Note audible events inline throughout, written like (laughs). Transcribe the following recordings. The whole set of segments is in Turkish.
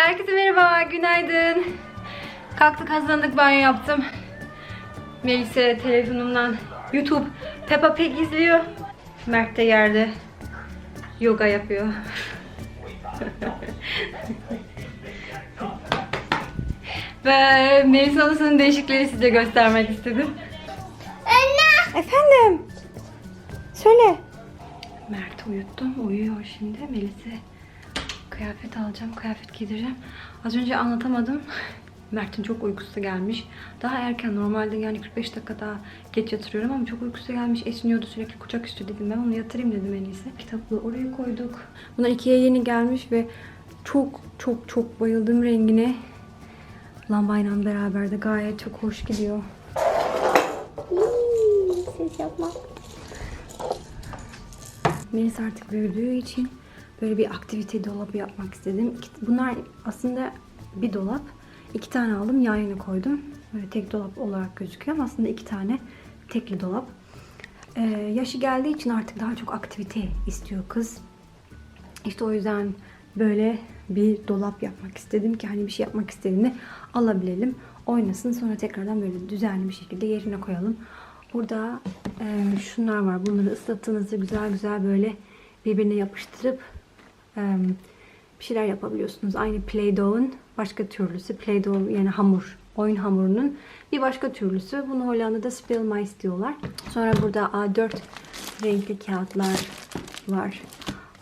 Herkese merhaba, günaydın. Kalktık, hazırlandık, banyo yaptım. Melisa telefonumdan YouTube Peppa Pig izliyor. Mert de yerde yoga yapıyor. (laughs) Ve Melisa odasının değişikleri size göstermek istedim. Anne. Efendim? Söyle. Mert uyuttum. Uyuyor şimdi. Melis'e kıyafet alacağım. Kıyafet giydireceğim. Az önce anlatamadım. (laughs) Mert'in çok uykusu gelmiş. Daha erken normalde yani 45 dakika daha geç yatırıyorum ama çok uykusu gelmiş. Esniyordu sürekli kucak üstü dedim. Ben onu yatırayım dedim en iyisi. Kitaplığı oraya koyduk. Bunlar ikiye yeni gelmiş ve çok çok çok bayıldım rengine. Lambayla beraber de gayet çok hoş gidiyor. Ses yapma. Melis artık büyüdüğü için böyle bir aktivite dolabı yapmak istedim. Bunlar aslında bir dolap. İki tane aldım yan yana koydum. Böyle tek dolap olarak gözüküyor ama aslında iki tane tekli dolap. Ee, yaşı geldiği için artık daha çok aktivite istiyor kız. İşte o yüzden böyle bir dolap yapmak istedim ki hani bir şey yapmak istediğinde alabilelim. Oynasın sonra tekrardan böyle düzenli bir şekilde yerine koyalım. Burada e, şunlar var. Bunları ıslattığınızda güzel güzel böyle birbirine yapıştırıp bir şeyler yapabiliyorsunuz. Aynı Play-Doh'un başka türlüsü. Play-Doh yani hamur. Oyun hamurunun bir başka türlüsü. Bunu Hollanda'da Spelmais diyorlar. Sonra burada A4 renkli kağıtlar var.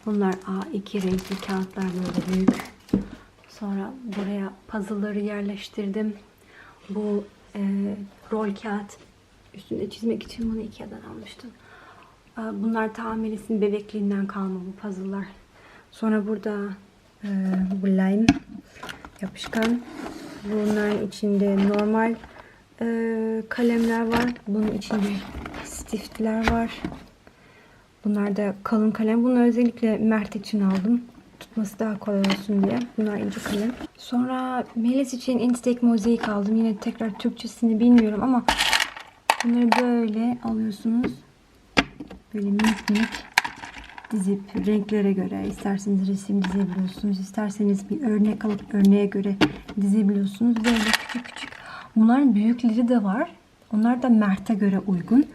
Bunlar A2 renkli kağıtlar böyle büyük. Sonra buraya puzzle'ları yerleştirdim. Bu e, rol kağıt üstünde çizmek için bunu Ikea'dan almıştım. E, Bunlar tamilisinin bebekliğinden kalma bu puzzle'lar. Sonra burada e, bu lime yapışkan. Bunların içinde normal e, kalemler var. Bunun içinde stiftler var. Bunlar da kalın kalem. Bunu özellikle Mert için aldım. Tutması daha kolay olsun diye. Bunlar ince kalem. Sonra Melis için Instek mozaik aldım. Yine tekrar Türkçesini bilmiyorum ama bunları böyle alıyorsunuz. Böyle minik minik dizip renklere göre isterseniz resim dizebiliyorsunuz. isterseniz bir örnek alıp örneğe göre dizebiliyorsunuz. Böyle küçük küçük. Bunların büyükleri de var. Onlar da Mert'e göre uygun.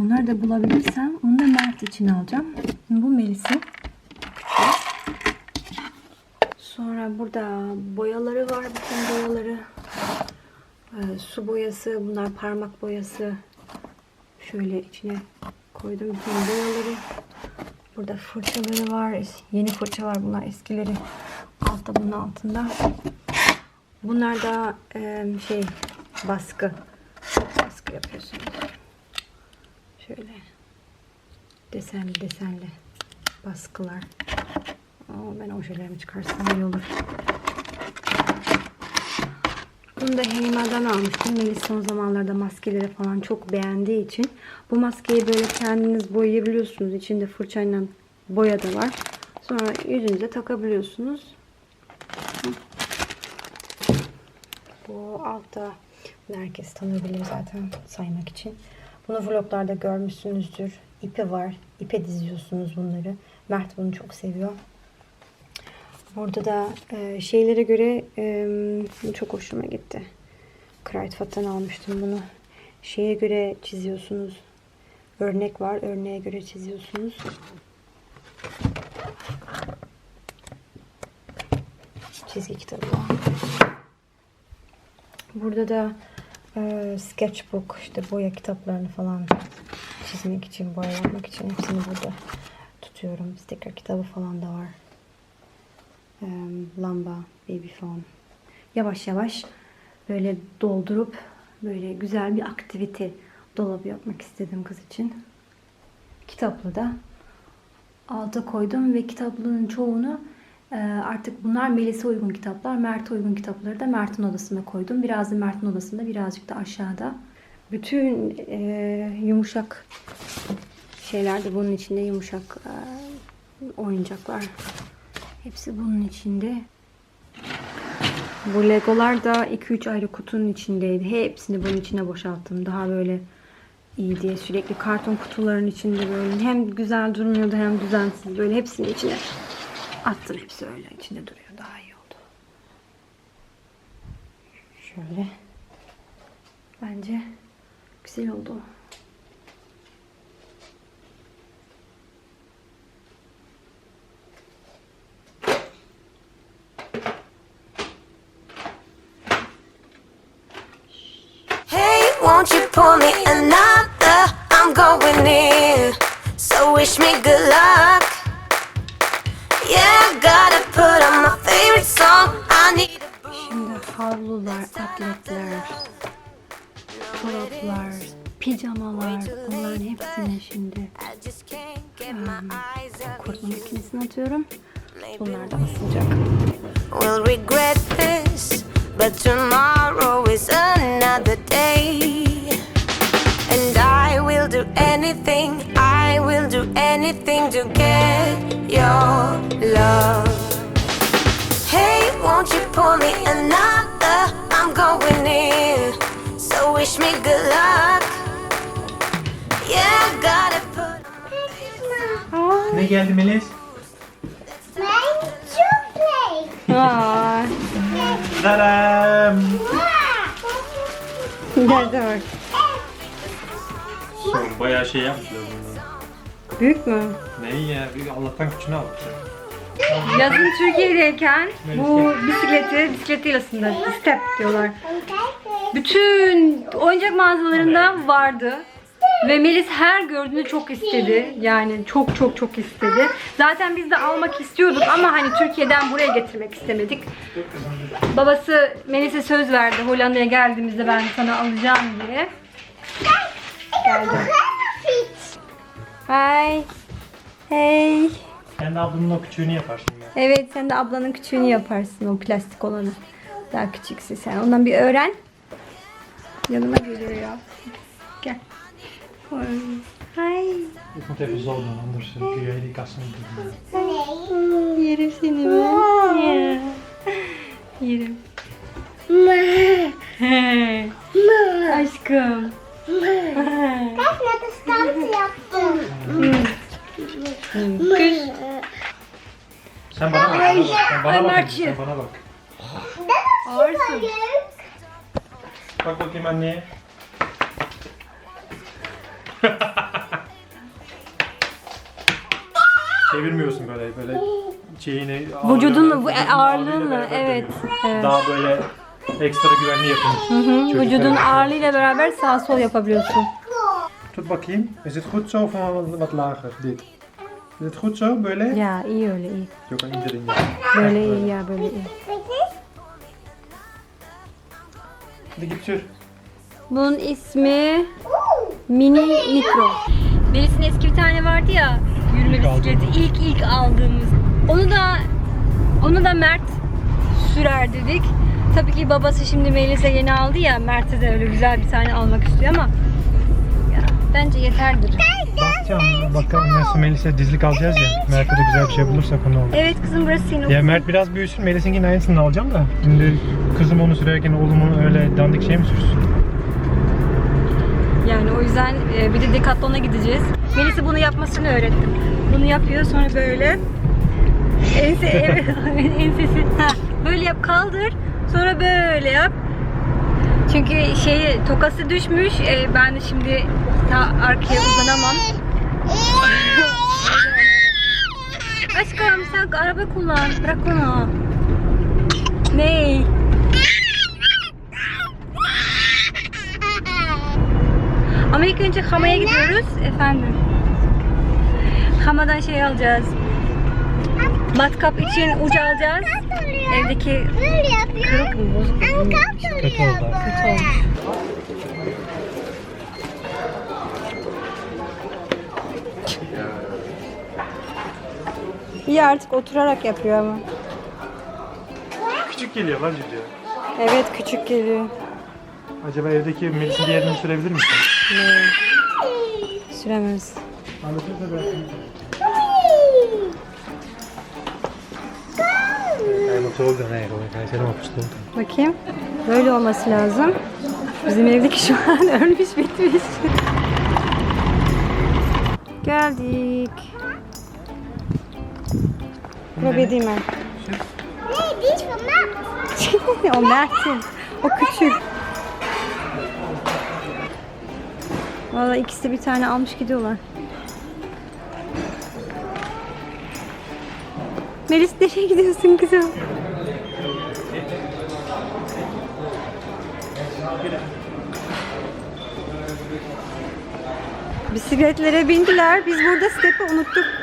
Onları da bulabilirsem onu da Mert için alacağım. Bu Melis'in. Sonra burada boyaları var. Bütün boyaları. Ee, su boyası. Bunlar parmak boyası. Şöyle içine koydum bütün boyaları. Burada fırçaları var. Yeni fırça var. Bunlar eskileri. Altta bunun altında. Bunlar da e, şey baskı. Baskı yapıyorsunuz. Şöyle desenli desenli baskılar. Aa, ben ojelerimi çıkarsam iyi olur. Bunu da Heyman'dan almıştım. Melis son zamanlarda maskeleri falan çok beğendiği için. Bu maskeyi böyle kendiniz boyayabiliyorsunuz. İçinde fırçayla boya da var. Sonra yüzünüze takabiliyorsunuz. Bu altta herkes tanıyabilir zaten saymak için. Bunu vloglarda görmüşsünüzdür. İpi var. İpe diziyorsunuz bunları. Mert bunu çok seviyor. Burada da e, şeylere göre e, çok hoşuma gitti. Kruidvat'tan almıştım bunu. Şeye göre çiziyorsunuz. Örnek var. Örneğe göre çiziyorsunuz. Çizgi kitabı. Burada da e, sketchbook işte boya kitaplarını falan çizmek için, boya yapmak için hepsini burada tutuyorum. Sticker kitabı falan da var. Lamba, baby foam. Yavaş yavaş böyle doldurup böyle güzel bir aktivite dolabı yapmak istedim kız için. Kitaplı da alta koydum ve kitaplığın çoğunu e, artık bunlar Melis'e uygun kitaplar. Mert'e uygun kitapları da Mert'in odasına koydum. Biraz da Mert'in odasında birazcık da aşağıda. Bütün e, yumuşak şeyler de bunun içinde yumuşak e, oyuncaklar. Hepsi bunun içinde. Bu legolar da 2-3 ayrı kutunun içindeydi. Hepsini bunun içine boşalttım. Daha böyle iyi diye sürekli karton kutuların içinde böyle hem güzel durmuyordu hem düzensiz böyle hepsini içine attım hepsi öyle içinde duruyor daha iyi oldu. Şöyle. Bence güzel oldu. Pour me another? I'm going in. So wish me good luck. Yeah, gotta put on my favorite song. I need a Şimdi havlular, atletler, çoraplar, pijamalar bunların hepsini şimdi up. kurutma makinesine atıyorum. Bunlar da asılacak. Will regret this, but tomorrow is another day. And I will do anything, I will do anything to get your love. Hey, won't you pour me another? I'm going in, so wish me good luck. Yeah, gotta put Mama, Ne geldi Melis? playing to play. Aa, Tadam! nerede var? Şey, bayağı şey yapmışlar bunlar. Büyük mü? Neyi ya? Bir Allah'tan küçüğünü almışlar. Yazın Türkiye'deyken bu bisikleti, bisiklet değil aslında, step diyorlar. Bütün oyuncak mağazalarında vardı. Ve Melis her gördüğünde çok istedi. Yani çok çok çok istedi. Zaten biz de almak istiyorduk ama hani Türkiye'den buraya getirmek istemedik. Babası Melis'e söz verdi. Hollanda'ya geldiğimizde ben sana alacağım diye. Geldi. Hi. Hey. Sen de ablanın o küçüğünü yaparsın ya. Evet sen de ablanın küçüğünü yaparsın o plastik olanı. Daha küçüksün sen. Ondan bir öğren. Yanıma geliyor ya. Gel. Hay. Ik moet even zo doen, anders kun jij die kast niet doen. Yerim seni ben. Ya. Yerim. Sen bana bana bak. Ağırsın. Leuk. Bak bakayım anneye. (laughs) Çevirmiyorsun böyle böyle şeyini Vücudunla, bu ağırlığınla, evet. evet. Daha böyle ekstra güvenli yapılmış. Çocuklar Vücudun için. ağırlığıyla beraber sağ sol yapabiliyorsun. Tut bakayım. Is it goed zo of wat lager? Dit. Is it goed zo? Böyle? Ya iyi öyle iyi. Yok indirin ya. Böyle iyi ya böyle iyi. Hadi git sür. Bunun ismi Mini Mikro. Melis'in eski bir tane vardı ya yürüme İlk bisikleti ilk ilk aldığımız. Onu da onu da Mert sürer dedik. Tabii ki babası şimdi Melis'e yeni aldı ya Mert'e de öyle güzel bir tane almak istiyor ama ya, bence yeterdir. Bakacağım. Bakalım nasıl Melis'e dizlik alacağız ya. Mert'e de güzel bir şey bulursak onu alırız. Evet kızım burası senin. Ya Mert biraz büyüsün. Melis'inkinin aynısını alacağım da. Şimdi kızım onu sürerken oğlum onu öyle dandik şey mi sürsün? Yani o yüzden e, bir de Decathlon'a gideceğiz. Melis'e bunu yapmasını öğrettim. Bunu yapıyor sonra böyle ense (laughs) ensesi ha, böyle yap kaldır sonra böyle yap. Çünkü şeyi tokası düşmüş. E, ben de şimdi ta arkaya uzanamam. Aşkım sen araba kullan. Bırak onu. Ney? Ama ilk önce Hama'ya gidiyoruz. Efendim. Hama'dan şey alacağız. Matkap için ucu alacağız. Evdeki Böyle yapıyor. kırık mı bozuk mu bilmiyorum. Kötü oldu. Kötü olmuş. İyi artık oturarak yapıyor ama. Küçük geliyor lan video. Evet küçük geliyor. Acaba evdeki Melis'in diğerini sürebilir misin? Süremez. Eigenlijk. Hij is helemaal verstoten. Bakayım. Böyle olması lazım. Bizim evdeki şu an (laughs) ölmüş bitmiş. Van Max. (laughs) o Mert'in. O küçük. Valla ikisi bir tane almış gidiyorlar. Melis nereye gidiyorsun kızım? Bisikletlere bindiler. Biz burada stepi unuttuk.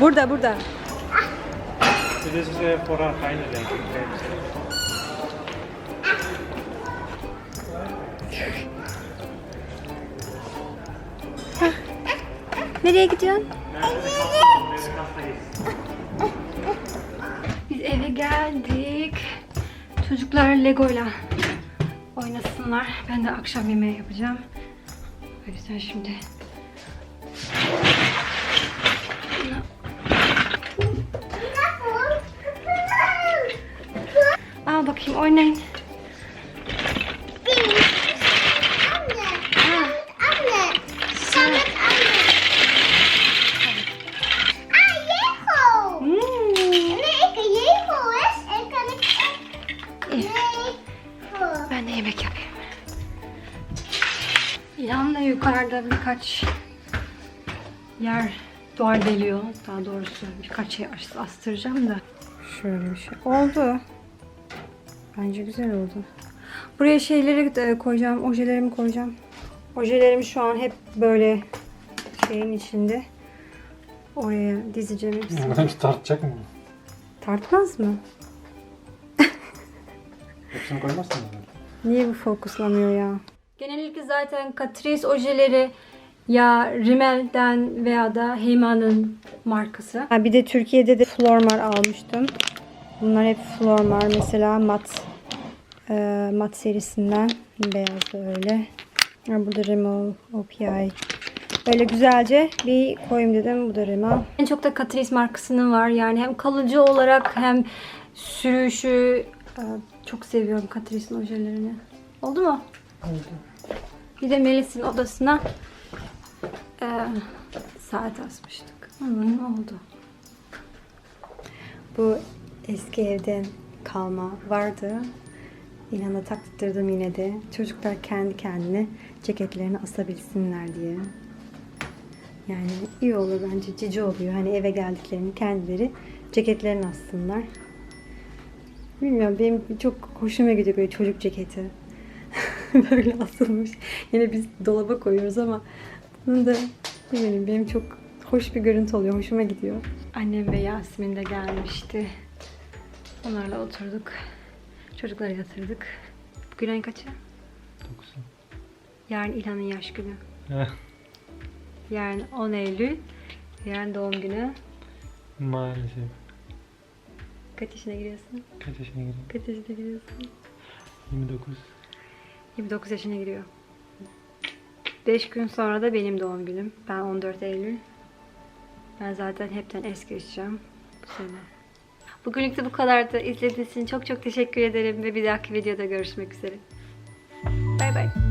Burada burada. Das ist keine, denke ich. Nereye gidiyorsun? Biz eve geldik. Çocuklar Lego'yla oynasınlar. Ben de akşam yemeği yapacağım. O yüzden şimdi Jeho. Ben de yemek yapayım. Yanında yukarıda birkaç yer duvar deliyor. Daha doğrusu birkaç şey as- astıracağım da. Şöyle bir şey. Oldu. Bence güzel oldu. Buraya şeyleri de koyacağım. Ojelerimi koyacağım. Ojelerim şu an hep böyle şeyin içinde. Oraya dizeceğim hepsini. Adam tartacak mı? Tartmaz mı? (laughs) Hepsini koymazsın mı? Niye bu fokuslamıyor ya? Genellikle zaten Catrice ojeleri ya Rimmel'den veya da Heyma'nın markası. Ha, bir de Türkiye'de de Flormar almıştım. Bunlar hep Flormar. Mesela mat e, mat serisinden. Beyaz da öyle. Bu da Rimmel OPI. Böyle güzelce bir koyayım dedim. Bu da Rimmel. En çok da Catrice markasının var. Yani hem kalıcı olarak hem sürüşü e, çok seviyorum Catrice'in ojelerini. Oldu mu? Bir de Melis'in odasına e, saat asmıştık. Hmm, oldu. Bu eski evden kalma vardı. İlhan'a taktırdım yine de. Çocuklar kendi kendine ceketlerini asabilsinler diye. Yani iyi olur bence cici oluyor. Hani eve geldiklerini kendileri ceketlerini assınlar. Bilmiyorum benim çok hoşuma gidiyor böyle çocuk ceketi. (laughs) böyle asılmış. Yine biz dolaba koyuyoruz ama bunun da bileyim benim çok hoş bir görüntü oluyor. Hoşuma gidiyor. Annem ve Yasemin de gelmişti. Onlarla oturduk. Çocukları yatırdık. Bugün ayın kaçı? Dokuzu. Yarın İlhan'ın yaş günü. Yarın 10 Eylül. Yarın doğum günü. maalesef. Kaç yaşına giriyorsun? Kaç yaşına gireyim? Kaç yaşına giriyorsun? 29. 29 yaşına giriyor. 5 gün sonra da benim doğum günüm. Ben 14 Eylül. Ben zaten hepten es geçeceğim bu sene. Bugünlük de bu kadardı. İzlediğiniz için çok çok teşekkür ederim ve bir dahaki videoda görüşmek üzere. Bay bay.